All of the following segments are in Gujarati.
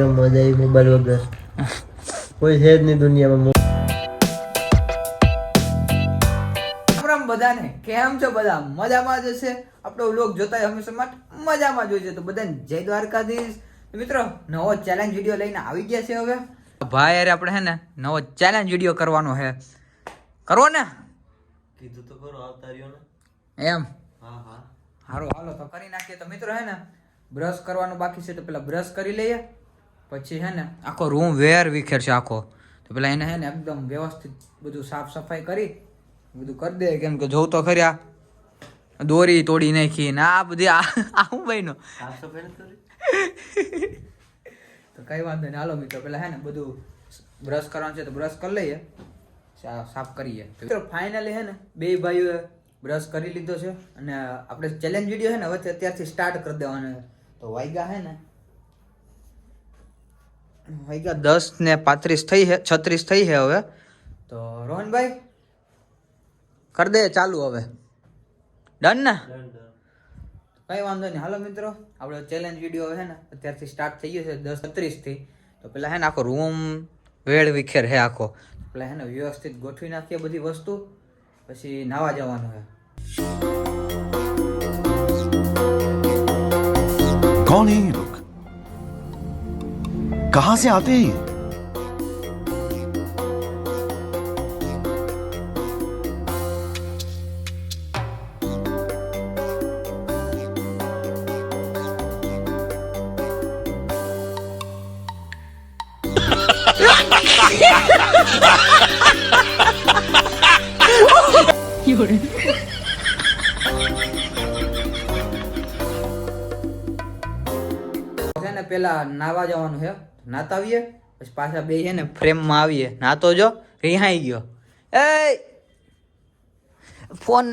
એકદમ મજા આવી મોબાઈલ વગર. કોઈ છે જ નહીં દુનિયામાં રામ બધાને કેમ છો બધા? મજામાં જ હશે? આપણો વ્લોગ જોતા હંમેશા માટે મજામાં જ હોય છે. તો બધાને જય દ્વારકાધીશ. મિત્રો નવો ચેલેન્જ વીડિયો લઈને આવી ગયા છે હવે. ભાઈ અરે આપણે હે ને નવો ચેલેન્જ વીડિયો કરવાનો છે કરવો ને? કીધું તો કરો આવતા રહ્યો ને. એમ? હા હા. હારો હાલો તો કરી નાખીએ. તો મિત્રો હે ને બ્રશ કરવાનું બાકી છે. તો પેલા બ્રશ કરી લઈએ. પછી હે ને આખો રૂમ વેર વિખેર છે આખો. તો પેલા એને હે ને એકદમ વ્યવસ્થિત બધું સાફ સફાઈ કરી બધું કરી દે. કેમ કે જોઉં તો ખર્યા દોરી તોડી નાખી ને આ બધી આ હું ભાઈનો તો કઈ વાંધો નહીં. હાલો મિત્રો પેલા હે ને બધું બ્રશ કરવાનું છે તો બ્રશ કરી લઈએ. સાફ કરીએ. તો મિત્રો ફાઇનલી હે ને બે ભાઈઓએ બ્રશ કરી લીધો છે. અને આપણે ચેલેન્જ વીડિયો હે ને હવે અત્યારથી સ્ટાર્ટ કરી દેવાનો તો વાગ્યા હે ને વાગ્યા દસ ને પાંત્રીસ થઈ હે છત્રીસ થઈ હે હવે. તો રોહનભાઈ કરી દે ચાલુ હવે. ડન ને? કંઈ વાંધો નહીં. હાલો મિત્રો આપણો ચેલેન્જ વીડિયો છે ને અત્યારથી સ્ટાર્ટ થઈ ગયો છે દસ છત્રીસથી તો પેલા હે ને આખો રૂમ વેળ વિખેર હે આખો. પેલા હે ને વ્યવસ્થિત ગોઠવી નાખીએ બધી વસ્તુ પછી નાવા જવાનું હે. કોણ कहां से आते हैं ये? છે ને પેલા નાવા જવાનું છે નાતા આવીએ પછી પાછા બે છે ને ફ્રેમમાં આવીએ. નાતો જો રિહાઈ ગયો. એ ફોન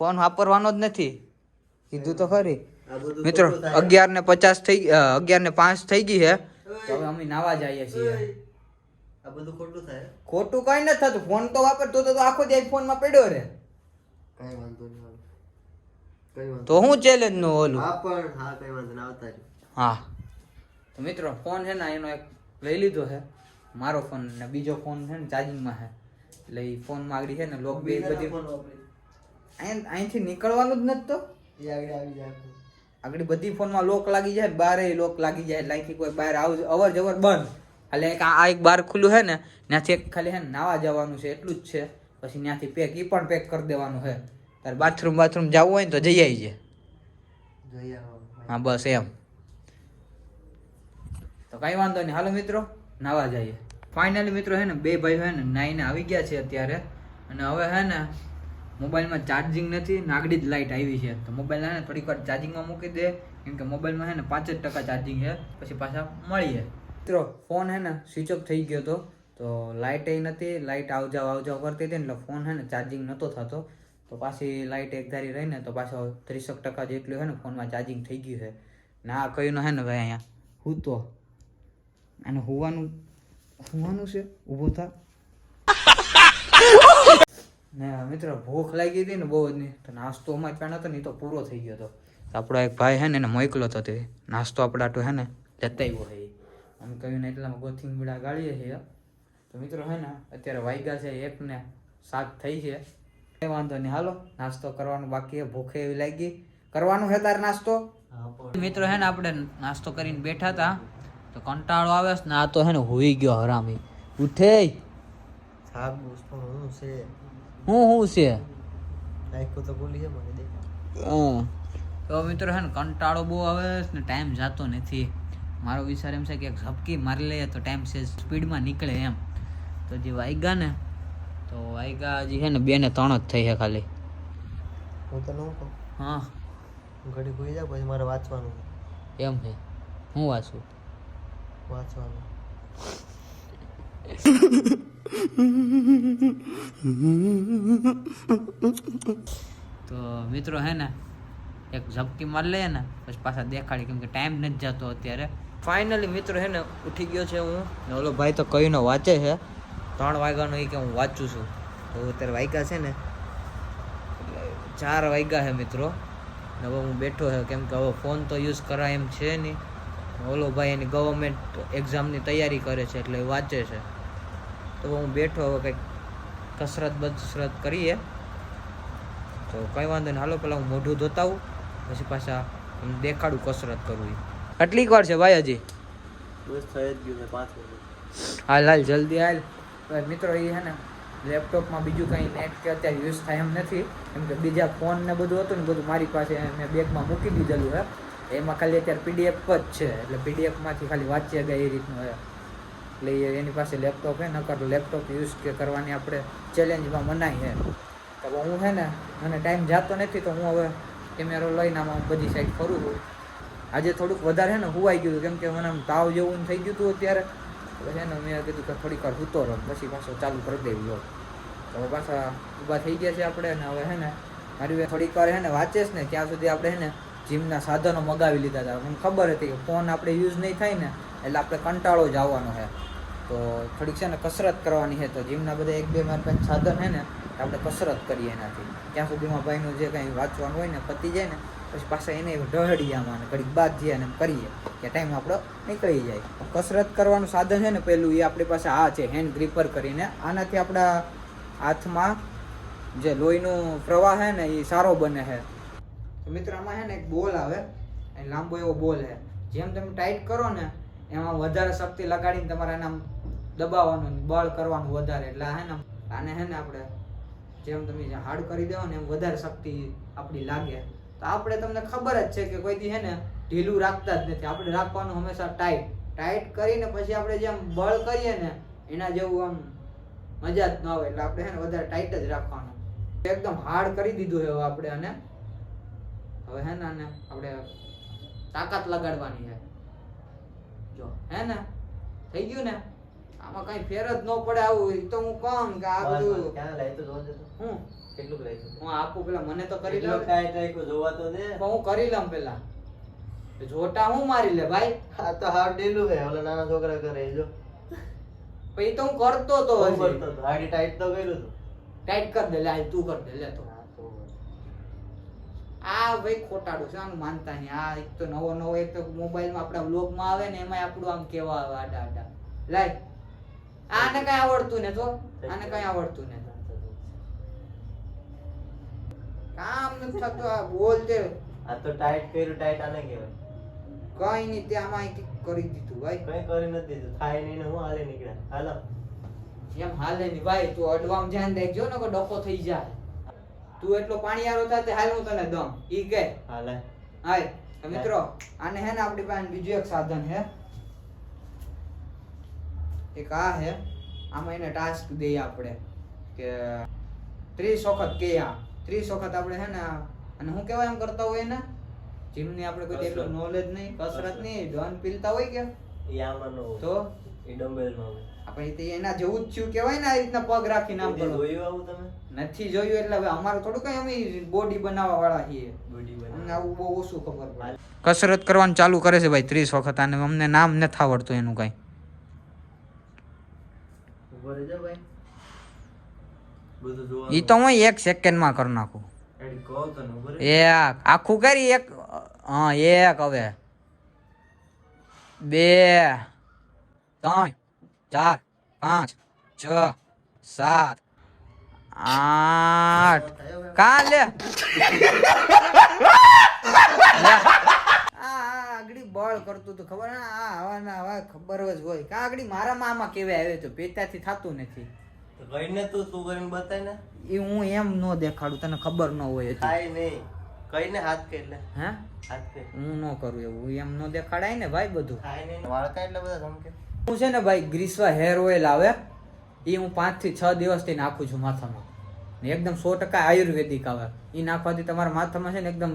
ફોન વાપરવાનો જ નથી. કીધું તો ખરી. મિત્રો અગિયાર ને પચાસ થઈ અગિયાર ને પાંચ થઈ ગઈ છે. તો હવે અમે નાવા જઈએ છીએ. આ બધું ખોટું થાય. ખોટું કઈ નથી થતું. ફોન તો વાપરતો તો આખો દિવસ ફોનમાં પડ્યો રે કઈ વાંધો નહીં તો હું ચેલેન્જનું ઓલું? હા પણ હા કઈ વાંધો ના આવતા હા. તો મિત્રો ફોન છે ને એનો એક લઈ લીધો છે. મારો ફોન ને બીજો ફોન છે ને ચાર્જિંગમાં છે. એટલે એ ફોનમાં આગળ છે ને લોક બે બધી અહીંથી નીકળવાનું જ નથી તો? આગળ બધી ફોનમાં લોક લાગી જાય બારે લોક લાગી જાય. એટલે અહીંથી કોઈ બહાર આવ અવર જવર બંધ. એટલે એક આ આ એક બાર ખુલ્લું છે ને ત્યાંથી એક ખાલી છે ને નાવા જવાનું છે એટલું જ છે. પછી ત્યાંથી પેક એ પણ પેક કરી દેવાનું છે. તારે બાથરૂમ બાથરૂમ જવું હોય ને તો જઈ આવી. જાય હા બસ એમ. તો કઈ વાંધો નહીં. હાલો મિત્રો, નાવા જઈએ. ફાઇનલી મિત્રો હે ને, બે ભાઈઓ હે ને, નાઈને આવી ગયા છે અત્યારે. અને હવે હે ને, મોબાઈલમાં ચાર્જિંગ નથી, નાગડી જ લાઇટ આવી છે. તો મોબાઈલ હે ને, થોડીક વાર ચાર્જિંગમાં મૂકી દે. કેમ કે મોબાઈલમાં હે ને, પાંચ જ ટકા ચાર્જિંગ છે. પછી પાછા મળીએ. મિત્રો ફોન હે ને સ્વિચ ઓફ થઈ ગયો હતો. તો લાઇટ એ નથી લાઇટ આવ જાવ આવ જાવ કરતી હતી એટલે ફોન હે ને ચાર્જિંગ નહોતો થતો. તો પાછી લાઇટ એક ધારી રહીને, તો પાછો ત્રીસક ટકા જેટલું હે ને ફોનમાં ચાર્જિંગ થઈ ગયું છે. ના કયું હે ને, ભાઈ, અહીંયા. હું તો અને હોવાનું હોવાનું છે ઊભો થા. ને મિત્ર ભૂખ લાગી હતી ને બહુ જ નહીં તો નાસ્તો અમારે ત્યાં હતો નહીં તો પૂરો થઈ ગયો હતો તો આપણો એક ભાઈ હે ને એને મોકલો હતો તે નાસ્તો આપણે તો હે ને લેતા આવ્યો હે. અમે કહ્યું ને એટલામાં ગોથિંગ બીડા ગાળીએ છીએ. તો મિત્રો હે ને અત્યારે વાગ્યા છે એક ને સાત થઈ છે. કઈ વાંધો નહીં હાલો નાસ્તો કરવાનું બાકી છે ભૂખે એવી લાગી. કરવાનું છે તાર નાસ્તો? મિત્રો હે ને આપણે નાસ્તો કરીને બેઠા હતા. તો કંટાળો આવે છે ને આ તો હે ને હોઈ ગયો હરામી. ઉઠે. હું છે? હું હું છે? તો બોલી છે મને. તો મિત્રો હે ને કંટાળો બહુ આવે છે ને ટાઈમ જતો નથી. મારો વિચાર એમ છે કે એક ઝપકી મારી લઈએ તો ટાઈમ છે સ્પીડમાં નીકળે એમ. તો જે વાઈગા ને તો વાઈગા હજી છે ને બે ને ત્રણ જ થઈ છે ખાલી. હું તો ન હા. હું ઘડી ભૂલી જાઉં પછી મારે વાંચવાનું એમ છે હું વાંચું? વાંચવાનું. તો મિત્રો હે ને એક ઝપકી મારી લઈએ ને પછી પાછા દેખાડી કેમ કે ટાઈમ નથી જતો અત્યારે. ફાઇનલી મિત્રો હે ને ઉઠી ગયો છે હું. ને ઓલો ભાઈ તો કહીનો વાંચે છે. ત્રણ વાગ્યાનો એ કે હું વાંચું છું. તો અત્યારે વાગ્યા છે ને ચાર વાગ્યા છે મિત્રો. ને હવે હું બેઠો છે કેમ કે હવે ફોન તો યુઝ કરાય એમ છે નહીં. ઓલો ભાઈ એની ગવર્મેન્ટ એક્ઝામની તૈયારી કરે છે એટલે એ વાંચે છે. તો હું બેઠો હવે કંઈક કસરત બસરત કરીએ. તો કંઈ વાંધો નહીં. હાલો પહેલાં હું મોઢું ધોતાવું પછી પાછા હું દેખાડું કસરત કરવી કેટલીક વાર છે ભાઈ હજી? બસ થઈ જ ગયું પાંચ હાલ હાલ જલ્દી હાલ. મિત્રો એ છે ને લેપટોપમાં બીજું કંઈ નેટ કે અત્યારે યુઝ થાય એમ નથી. કેમ કે બીજા ફોન ને બધું હતું ને બધું મારી પાસે મેં બેગમાં મૂકી દીધેલું છે. એમાં ખાલી અત્યારે પીડીએફ જ છે. એટલે પીડીએફમાંથી ખાલી વાંચીએ ગયા એ રીતનું હોય. એટલે એ એની પાસે લેપટોપ છે, નકર લેપટોપ યુઝ કે કરવાની આપણે ચેલેન્જમાં મનાઈ છે તો હું છે ને, મને ટાઈમ જાતો નથી, તો હું હવે કેમેરો લઈને આમાં બધી સાઈડ ફરું છું. આજે થોડુંક વધારે ને હુવાઈ ગયું કેમ કે મને આમ તાવ જેવું થઈ ગયું હતું અત્યારે. એટલે ને, મેં કીધું કે થોડીક વાર સૂતો રહો. પછી પાછો ચાલુ કરી દેવી લો તો પાછા ઊભા થઈ ગયા છે આપણે. અને હવે છે ને, મારી થોડીક વાર હે ને, વાંચે ને. ત્યાં સુધી આપણે હે ને જીમના સાધનો મગાવી લીધા હતા. મને ખબર હતી કે ફોન આપણે યુઝ નહીં થાય ને, એટલે આપણે કંટાળો જ આવવાનો છે. તો થોડીક છે ને કસરત કરવાની છે. તો જીમના બધા એક, બે, મારા પાસે સાધન છે ને આપણે કસરત કરીએ એનાથી. ત્યાં સુધીમાં ભાઈનું જે કંઈ વાંચવાનું હોય ને, પતી જાય ને, પછી પાછા એને ઢહડીએ આમાં ઘડીક બાદ જઈએ અને કરીએ, કે ટાઈમ આપણો નીકળી જાય. કસરત કરવાનું સાધન છે ને, પેલું એ આપણી પાસે આ છે હેન્ડ ગ્રીપર કરીને. આનાથી આપણા હાથમાં જે લોહીનું પ્રવાહ છે ને એ સારો બને છે. મિત્ર આમાં છે ને એક બોલ આવે, એ લાંબો એવો બોલ છે. જેમ તમે ટાઈટ કરો ને, એમાં વધારે શક્તિ લગાડીને તમારે એને દબાવવાનું બળ કરવાનું વધારે. એટલે છે ને, આને છે ને આપણે જેમ તમે હાર્ડ કરી દેવો ને, એમ વધારે શક્તિ આપણી લાગે. તો આપણે તમને ખબર જ છે કે કોઈ દી છે ને, ઢીલું રાખતા જ નથી. આપણે રાખવાનું હંમેશા ટાઈટ ટાઈટ કરીને પછી આપણે જેમ બળ કરીએ ને, એના જેવું આમ મજા જ ન આવે. એટલે આપણે છે ને વધારે ટાઈટ જ રાખવાનું. એકદમ હાર્ડ કરી દીધું હવે આપણે અને હવે હે ને આપણે તાકાત લગાડવાની છે. જો હે ને? થઈ ગયું ને? આમાં કઈ ફેર જ ન પડે આવું તો હું કહું કે આ બધું ક્યાં લાઈ તો જોવા હું? કેટલું લાઈ હું આપું પેલા મને તો કરી લઉં ટાઈટ રાખ્યું જોવા તો દે હું કરી લઉં પેલા. જોટા હું મારી લે ભાઈ? આ તો હાવ ડેલું હે ઓલા નાના છોકરા કરે જો. પછી તો હું કરતો તો હજી. હાડી ટાઈટ તો કર્યું તું. ટાઈટ કર દે લે તું કર દે લે તો. આ ભાઈ ખોટાડું છે આનું માનતા નહીં. આ એક તો નવો નવો એક તો મોબાઈલમાં આપણા વ્લોગમાં આવે ને એમાં આપણું આમ કેવા આવે આડા આડા. લાય. આને કઈ આવડતું ને તો? આને કઈ આવડતું ને કામ નથી થતું આ બોલ દે આ તો ટાઈટ કર્યું ટાઈટ આને કહેવાય કઈ નહીં તે આમાં કરી દીધું ભાઈ. કઈ કરી નથી દીધું. થાય નહીં ને હું હાલે નીકળ્યા. હાલો. એમ હાલે નહીં ભાઈ તું અડવામ ધ્યાન દેજો ને કે ડોકો થઈ જાય. તું એટલો પાણીયારો થાય તે હાલ હું તને દમ ઈ કે. હાલે. હાય. તો મિત્રો આને હે ને આપણી પાસે બીજું એક સાધન હે. એક આ હે. આમાં એને ટાસ્ક દઈએ આપણે. કે ત્રીસ વખત કે આ. ત્રીસ વખત આપણે હે ને અને હું કેવાય એમ કરતા હોય ને જીમની આપણે કોઈ એટલું નોલેજ નહીં કસરત નહીં ડોન પીલતા હોય કે? એ આમાં નો હોય. તો? એ હોય. આપણે તે એના જેવું જ છું કેવાય ને આ રીતના પગ રાખી નામ કરો. જોયું આવું તમે? નથી જોયું એટલે હવે અમારે થોડું કઈ અમે બોડી બનાવવા વાળા છીએ. બોડી અમને આવું બહુ ઓછું ખબર પડે. કસરત કરવાનું ચાલુ કરે છે ભાઈ ત્રીસ વખત અને અમને નામ નથી આવડતું એનું કઈ. ઊભો રહેજો ભાઈ. બધું જોવા ઈ તો હું એક સેકન્ડમાં કરી નાખું. એક આખું કરી એક હા એક હવે. બે ત્રણ ચાર પાંચ છ સાત આઠ. કા લે. આગળી બળ કરતું તો ખબર ને? આ હવાના ના ખબર જ હોય. કા આગળી મારા મામા કેવા આવે તો પેટાથી થતું નથી. તો તું તું કરીને બતાય ને? એ હું એમ ન દેખાડું તને ખબર ન હોય હજી. થાય નહીં કઈને હાથ કે એટલે? હે? હાથ કે? હું ન કરું એવું એમ નો દેખાડાય ને ભાઈ બધું. વાળકા એટલે બધા ધમકે? હું છે ને ભાઈ ગ્રીસવા હેર ઓઇલ આવે એ હું પાંચથી છ દિવસથી નાખું છું માથામાં. ને એકદમ સો ટકા આયુર્વેદિક આવે. એ નાખવાથી તમારા માથામાં છે ને એકદમ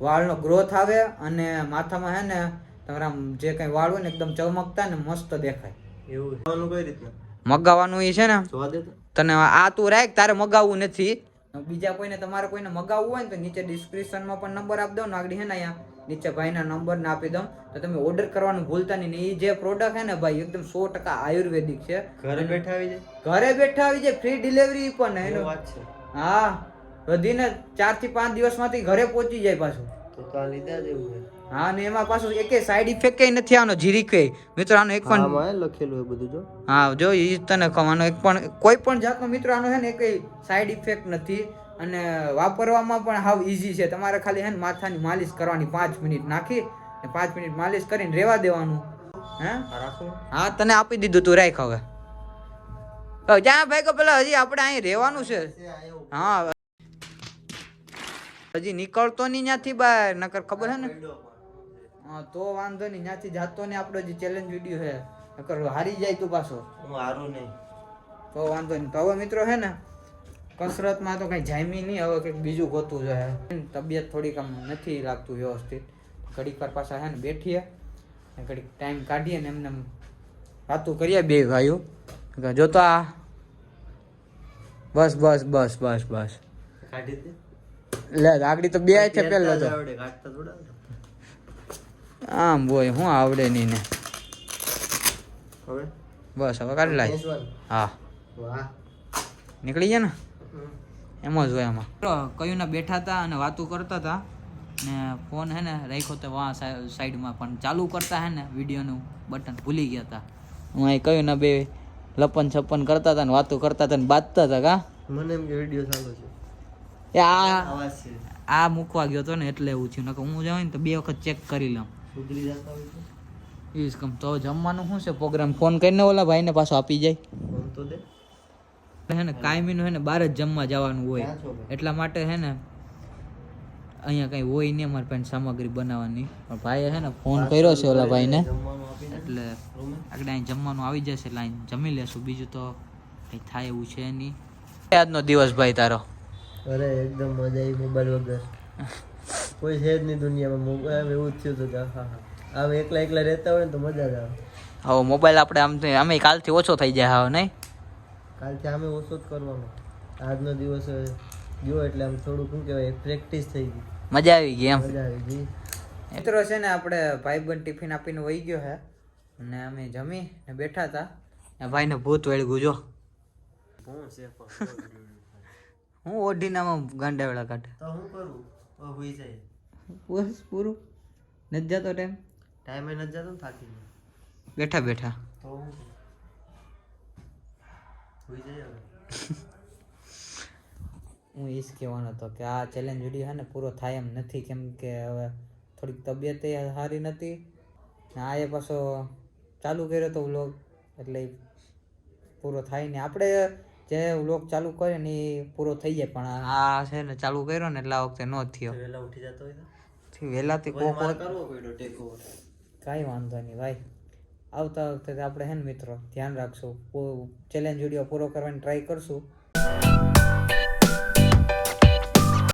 વાળનો ગ્રોથ આવે અને માથામાં છે ને તમારા જે કઈ વાળ હોય ને એકદમ ચમકતા ને મસ્ત દેખાય. એવું? કઈ રીતના? મગાવવાનું એ છે ને તને આ તું રાખ તારે મગાવવું નથી. બીજા કોઈને તમારે કોઈને મગાવવું હોય ને તો નીચે ડિસ્ક્રિપ્શનમાં પણ નંબર આપી દઉં આગળ છે ને અહીંયા નીચે ભાઈના નંબર ને આપી દઉં. તો તમે ઓર્ડર કરવાનું ભૂલતા નહીં. એ જે પ્રોડક્ટ છે ને ભાઈ એકદમ સો ટકા આયુર્વેદિક છે. ઘરે બેઠા આવી જાય? ઘરે બેઠા આવી જાય. ફ્રી ડિલિવરી પણ એનો વાત છે. હા. વધીને ચારથી પાંચ દિવસમાંથી ઘરે પહોંચી જાય પાછું. તો તો આ લીધા જ એવું હા ને એમાં પાછું એકે સાઈડ ઇફેક્ટ કઈ નથી આવનો જીરી કઈ મિત્રો આનો એક પણ આમાં લખેલું એ બધું જો. હા જો ઈ તને કહું એક પણ કોઈ પણ જાતનો મિત્રો આનો છે ને કઈ સાઈડ ઇફેક્ટ નથી. અને વાપરવામાં પણ હાવ ઈઝી છે. તમારે ખાલી હે ને માથાની માલિશ કરવાની પાંચ મિનિટ નાખી ને પાંચ મિનિટ માલિશ કરીને રેવા દેવાનું. હે? હા તને આપી દીધું તું રાખ હવે. જ્યાં ભાઈ કે પેલા હજી આપણે અહીં રહેવાનું છે. હા હજી નીકળતો નહીં ત્યાંથી બહાર નકર ખબર છે ને? હા તો વાંધો નહીં. ત્યાંથી જાતો ને આપણો જે ચેલેન્જ વીડિયો છે નકર હારી જાય તું પાછો. હું હારું નહીં. તો વાંધો નહીં. તો હવે મિત્રો છે ને કસરતમાં તો કંઈ જામી નહીં. હવે કંઈક બીજું ગોતું છે તબિયત થોડીક આમ નથી લાગતું વ્યવસ્થિત. ઘડીક વાર પાછા છે ને બેઠીએ ને ઘડીક ટાઈમ કાઢીએ ને એમને એમ વાતું કરીએ બે ભાઈઓ. કે જો બસ બસ બસ બસ બસ. કાઢી લે આગળ તો બે છે પેલો તો આવડે કાઢતા થોડા આવડે. આમ બોય હું આવડે નહીં ને. હવે? બસ હવે કાઢી લાય. હા. નીકળી ગયા ને. એમ જ હોય એમાં કયું ના બેઠા હતા અને વાતું કરતા હતા ને ફોન હે ને રાખ્યો તો વાં સાઈડમાં પણ ચાલુ કરતા હે ને વિડીયોનું બટન ભૂલી ગયા હતા. હું અહીં કયું ના બે લપન છપ્પન કરતા હતા ને વાતો કરતા હતા ને બાંધતા હતા કા? મને એમ કે વીડિયો ચાલુ છે. એ આ છે. આ મૂકવા ગયો હતો ને એટલે એવું થયું. નકર હું જાઉં ને તો બે વખત ચેક કરી લઉં. સુધરી જતા હોય છે? ઈસ કમ તો જમવાનું શું છે? પ્રોગ્રામ ફોન કરીને ઓલા ભાઈને પાછો આપી જાય. ફોન તો દે. હે ને કાયમીનું હે ને બહાર જ જમવા જવાનું હોય. છો? એટલા માટે હે ને અહીંયા કઈ હોય નહીં અમારે પાસે સામગ્રી બનાવવાની. પણ ભાઈએ હે ને ફોન કર્યો છે ઓલા ભાઈને. એટલે આગળ અહીં જમવાનું આવી જશે એટલે અહીં જમી લેશું. બીજું તો કંઈ થાય એવું છે નહીં. આજનો દિવસ ભાઈ તારો. અરે એકદમ મજા આવી મોબાઈલ વગર. કોઈ છે જ નહીં દુનિયામાં. મોબાઈલ એવું જ થયું હતું હા હા. આમ એકલા એકલા રહેતા હોય ને તો મજા જ આવે. હવે મોબાઈલ આપણે આમ અમે કાલથી ઓછો થઈ જાય હવે નહીં? કાલથી અમે ઓછો જ કરવાનો. આજનો દિવસ ગયો એટલે આમ થોડું શું કહેવાય પ્રેક્ટિસ થઈ ગઈ. મજા આવી ગઈ એમ? મજા આવી ગઈ. મિત્રો છે ને આપણે ભાઈબંધ ટિફિન આપીને વહી ગયો હે. અને અમે જમી ને બેઠા હતા. ને ભાઈને ભૂત વેળગું જો. હું છે હું ઓઢીનામાં ગાંડાવેળા કાઢે. તો હું કરું? જાય. બસ પૂરું. નથી જતો ટાઈમ ટાઈમે નથી જતો થાકી બેઠા બેઠા. તો હું કરું? હોઈ જાય હું એ જ કહેવાનો હતો કે આ ચેલેન્જ વીડિયો છે ને પૂરો થાય એમ નથી. કેમ કે હવે થોડીક તબિયત સારી નથી. ને આ એ પાછો ચાલુ કર્યો તો વ્લોગ એટલે પૂરો થાય ને આપણે જે વ્લોગ ચાલુ કર્યો ને એ પૂરો થઈ જાય. પણ આ છે ને ચાલુ કર્યો ને એટલે આ વખતે ન થયો. વહેલા ઉઠી જતો હોય વહેલાથી કોક કરવો પડ્યો ટેકો કાંઈ વાંધો નહીં ભાઈ. આવતા વખતે આપણે હે ને મિત્રો ધ્યાન રાખશું. ચેલેન્જ વીડિયો પૂરો કરવાની ટ્રાય કરશું.